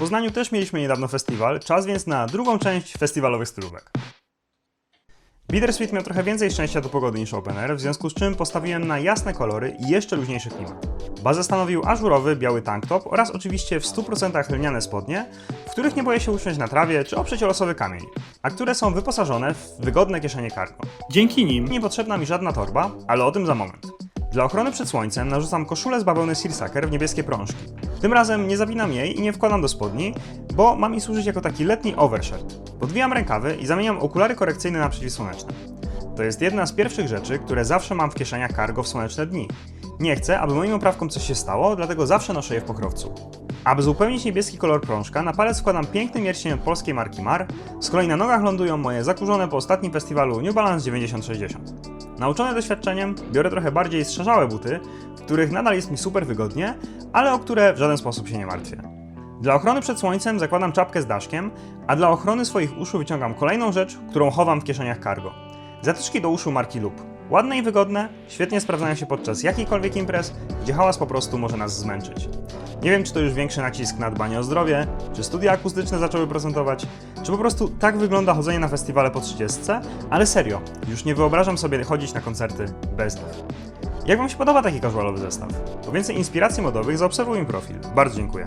Poznaniu też mieliśmy niedawno festiwal, czas więc na drugą część festiwalowych stylówek. Bittersweet miał trochę więcej szczęścia do pogody niż Open Air, w związku z czym postawiłem na jasne kolory i jeszcze luźniejszy klimat. Bazę stanowił ażurowy, biały tank top oraz oczywiście w 100% lniane spodnie, w których nie boję się usiąść na trawie czy oprzeć o losowy kamień, a które są wyposażone w wygodne kieszenie cargo. Dzięki nim niepotrzebna mi żadna torba, ale o tym za moment. Dla ochrony przed słońcem narzucam koszulę z bawełny Searsucker w niebieskie prążki. Tym razem nie zawinam jej i nie wkładam do spodni, bo ma mi służyć jako taki letni overshirt. Podwijam rękawy i zamieniam okulary korekcyjne na przeciwsłoneczne. To jest jedna z pierwszych rzeczy, które zawsze mam w kieszeniach cargo w słoneczne dni. Nie chcę, aby moim oprawkom coś się stało, dlatego zawsze noszę je w pokrowcu. Aby uzupełnić niebieski kolor prążka, na palec wkładam piękny pierścień od polskiej marki Mar, z kolei na nogach lądują moje zakurzone po ostatnim festiwalu New Balance 9060. Nauczony doświadczeniem, biorę trochę bardziej strzeżałe buty, w których nadal jest mi super wygodnie, ale o które w żaden sposób się nie martwię. Dla ochrony przed słońcem zakładam czapkę z daszkiem, a dla ochrony swoich uszu wyciągam kolejną rzecz, którą chowam w kieszeniach cargo. Zatyczki do uszu marki Loop. Ładne i wygodne, świetnie sprawdzają się podczas jakiejkolwiek imprez, gdzie hałas po prostu może nas zmęczyć. Nie wiem, czy to już większy nacisk na dbanie o zdrowie, czy studia akustyczne zaczęły procentować, czy po prostu tak wygląda chodzenie na festiwale po 30, ale serio, już nie wyobrażam sobie chodzić na koncerty bez nich. Jak Wam się podoba taki casualowy zestaw? Po więcej inspiracji modowych zaobserwuj mój profil. Bardzo dziękuję.